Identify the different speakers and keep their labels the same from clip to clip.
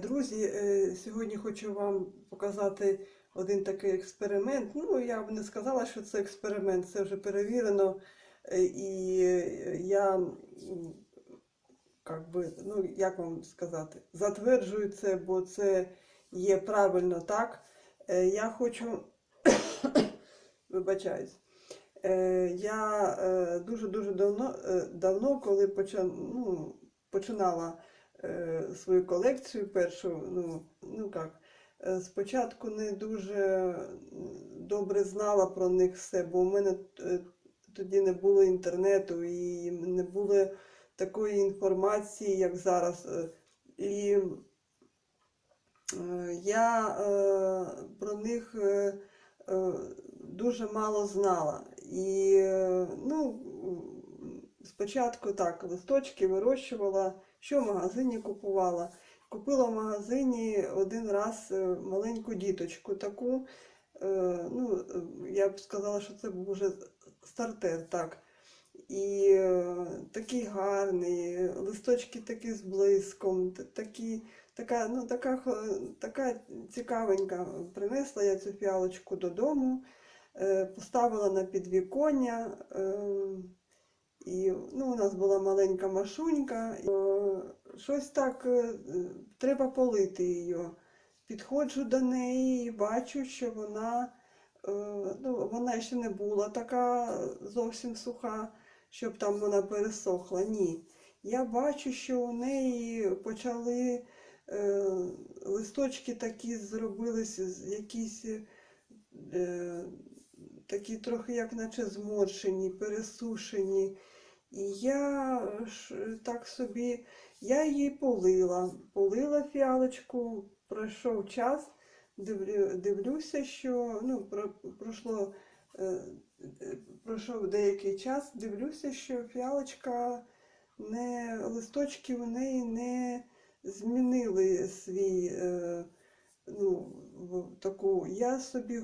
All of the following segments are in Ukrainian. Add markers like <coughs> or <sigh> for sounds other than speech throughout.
Speaker 1: друзі! Е, Сьогодні хочу вам показати один такий експеримент. Ну, я б не сказала, що це експеримент, це вже перевірено. Е, І я, м, как би, ну, як вам сказати, затверджую це, бо це є правильно так. Е, Я хочу, <coughs> вибачаюсь. Е, Я е, дуже-дуже давно, е, давно, коли поча- ну, починала е, свою колекцію першу, ну, ну як, е, спочатку не дуже добре знала про них все, бо у мене е, тоді не було інтернету і не було такої інформації, як зараз. Е, І е, я е, про них е, е, дуже мало знала. І е, ну, спочатку так, листочки вирощувала, що в магазині купувала. Купила в магазині один раз е, маленьку діточку таку. е, Ну, е, я б сказала, що це був вже стартер, так. І такий гарний, листочки такі з блиском, такі, така, ну, така, така цікавенька. Принесла я цю фіалочку додому, поставила на підвіконня. І ну, у нас була маленька машунька. е, Щось так е, треба полити її. Підходжу до неї і бачу, що вона, е, ну, вона ще не була така зовсім суха, щоб там вона пересохла. Ні. Я бачу, що у неї почали е, листочки такі зробилися, якісь такі трохи, як наче зморшені, пересушені. І я ж так собі, я її полила, полила фіалочку, пройшов час, дивлю, дивлюся, що ну, про, пройшло, е, е, пройшов деякий час, дивлюся, що фіалочка не, листочки у неї не змінили свій, е, ну, таку. Я собі е,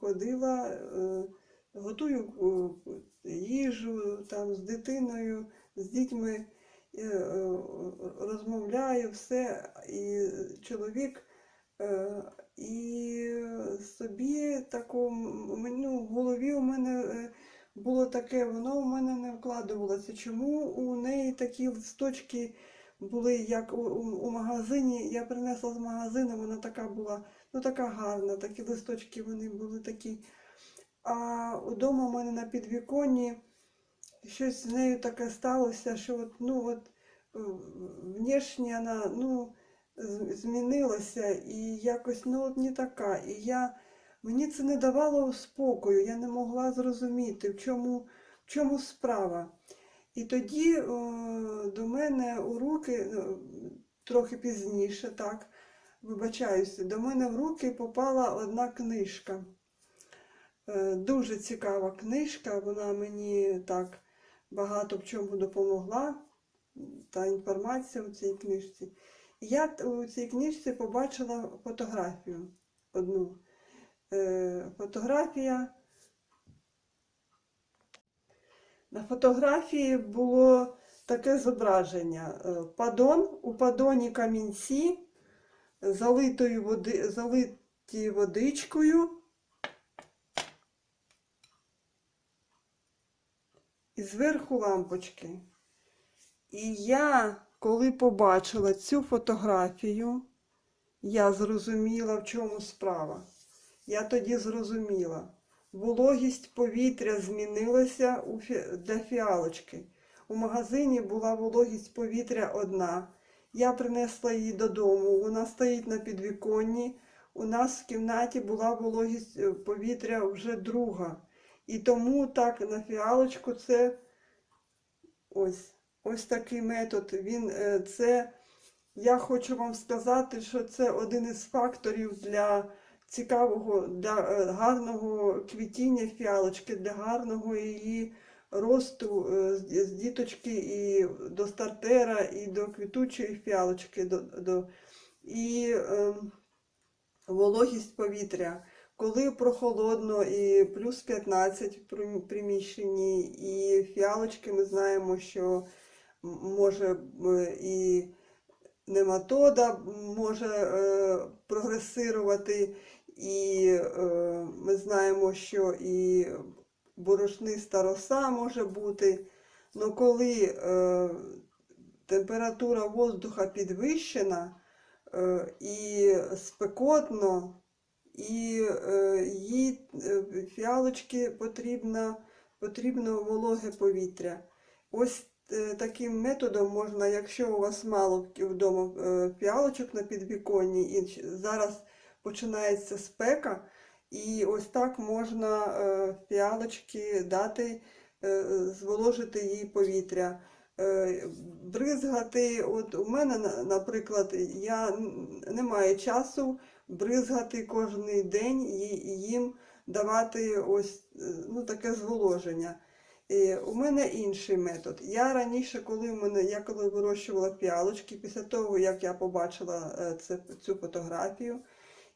Speaker 1: ходила, е, готую е, їжу там з дитиною, з дітьми, розмовляю все, і чоловік. І собі такому, ну, в голові у мене було таке, воно у мене не вкладувалося. Чому у неї такі листочки були, як у, у магазині? Я принесла з магазину, вона така була, ну така гарна, такі листочки вони були такі. А вдома у мене на підвіконні щось з нею таке сталося, що от, ну от е, внешне вона ну, змінилася і якось ну, от не така. І я, мені це не давало спокою, я не могла зрозуміти, в чому, в чому справа. І тоді е, до мене у руки, ну, трохи пізніше, так, вибачаюся, до мене в руки попала одна книжка. Е, Дуже цікава книжка, вона мені так багато в чому допомогла, та інформація у цій книжці. Я у цій книжці побачила фотографію одну. Е, Фотографія. На фотографії було таке зображення. Е, Падон, у падоні камінці, залитою води, залиті водичкою. і зверху лампочки. І я, коли побачила цю фотографію, я зрозуміла, в чому справа. Я тоді зрозуміла. Вологість повітря змінилася для фіалочки. У магазині була вологість повітря одна. Я принесла її додому. Вона стоїть на підвіконні. У нас в кімнаті була вологість е, повітря вже друга. І тому так на фіалочку це ось, ось такий метод. Він е, це, я хочу вам сказати, що це один із факторів для цікавого, для е, гарного квітіння фіалочки, для гарного її росту е, з діточки і до стартера, і до квітучої фіалочки, до, до, і е, вологість повітря. Коли прохолодно і плюс 15 в приміщенні, і фіалочки ми знаємо, що може і нематода може е, прогресирувати, і е, ми знаємо, що і борошниста роса може бути. Но коли е, температура воздуха підвищена е, і спекотно, і е, їй е, фіалочки потрібно, потрібно вологе повітря. Ось е, таким методом можна, якщо у вас мало вдома е, фіалочок на підвіконні, і зараз починається спека, і ось так можна е, фіалочки дати, е, зволожити їй повітря. Е, Бризгати, от у мене, наприклад, я не маю часу бризгати кожен день і їм давати ось е, ну, таке зволоження. І у мене інший метод. Я раніше, коли мене, я коли вирощувала фіалочки, після того, як я побачила е, це, цю фотографію,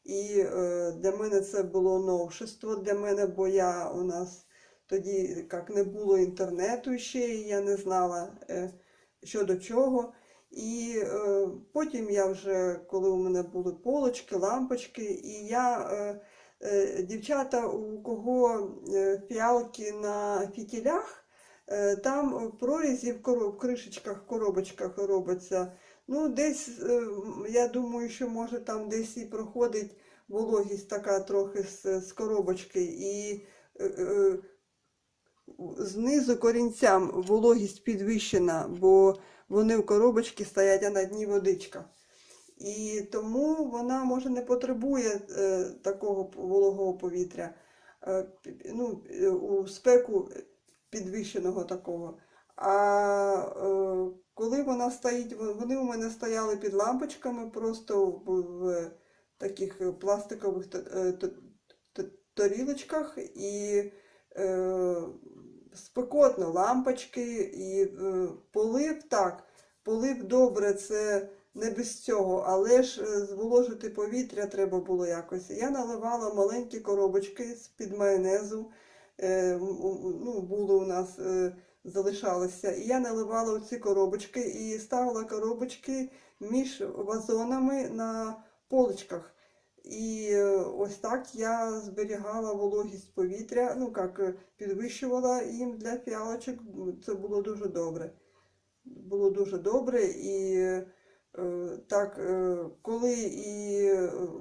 Speaker 1: і е, для мене це було новшество для мене, бо я у нас тоді як не було інтернету ще, і я не знала, е, що до чого. І е, потім я вже, коли у мене були полочки, лампочки, і я, дівчата, у кого фіалки на фітілях, там в прорізі в, кришечках, коробочках робиться. Ну, десь, е, я думаю, що може там десь і проходить вологість така трохи з, з коробочки, і е, е, знизу корінцям вологість підвищена, бо вони в коробочці стоять, а на дні водичка. І тому вона може не потребує е, такого вологого повітря. Е, ну, е, у спеку підвищеного такого. А е, коли вона стоїть, вони у мене стояли під лампочками просто в, в таких пластикових т- е, тарілочках і е, спекотно лампочки і е, полив так. Полив добре, це не без цього, але ж е, зволожити повітря треба було якось. Я наливала маленькі коробочки з-під майонезу. Е, ну, було у нас, е, залишалося. І я наливала у ці коробочки і ставила коробочки між вазонами на поличках. І е, ось так я зберігала вологість повітря, ну як підвищувала їм для фіалочок. Це було дуже добре. Було дуже добре і так, коли і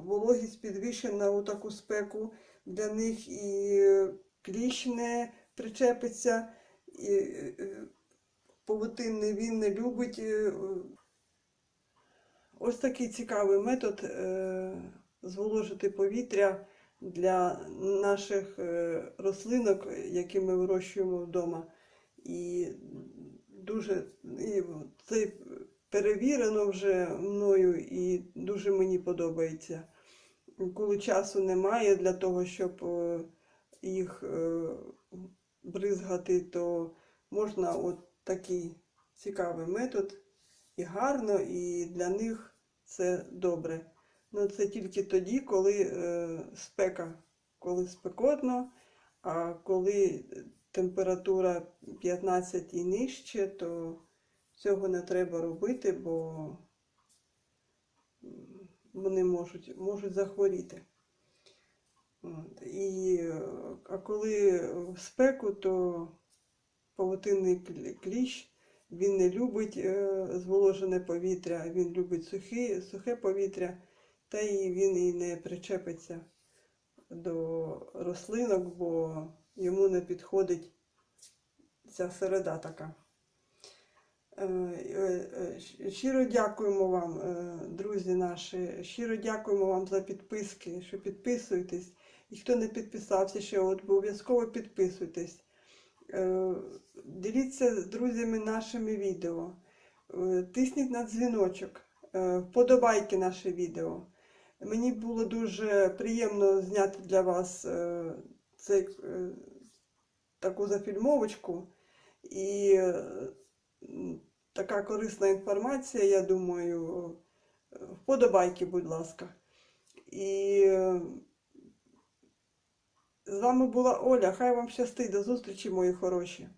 Speaker 1: вологість підвищена у таку спеку, для них і кліщ не причепиться, і е, е, павутинний він не любить. е, Ось такий цікавий метод зволожити повітря для наших рослинок, які ми вирощуємо вдома. І дуже і це перевірено вже мною і дуже мені подобається. Коли часу немає для того, щоб їх е, бризгати, то можна от такий цікавий метод і гарно, і для них це добре. Ну це тільки тоді, коли е, спека, коли спекотно, а коли температура 15 і нижче, то цього не треба робити, бо вони можуть, можуть захворіти. От. І, е, а коли в спеку, то павутинний кліщ він не любить е, зволожене повітря, він любить сухі, сухе повітря, та і він і не причепиться до рослинок, бо йому не підходить ця середа така. Е, Щиро дякуємо вам, друзі наші. Щиро дякуємо вам за підписки, що підписуєтесь. І хто не підписався ще, от обов'язково підписуйтесь. Е, Діліться з друзями нашими відео. Е, Тисніть на дзвіночок, е, вподобайки наше відео. Мені було дуже приємно зняти для вас цей, таку зафільмовочку. І така корисна інформація, я думаю, вподобайки, будь ласка. І з вами була Оля. Хай вам щастить. До зустрічі, мої хороші.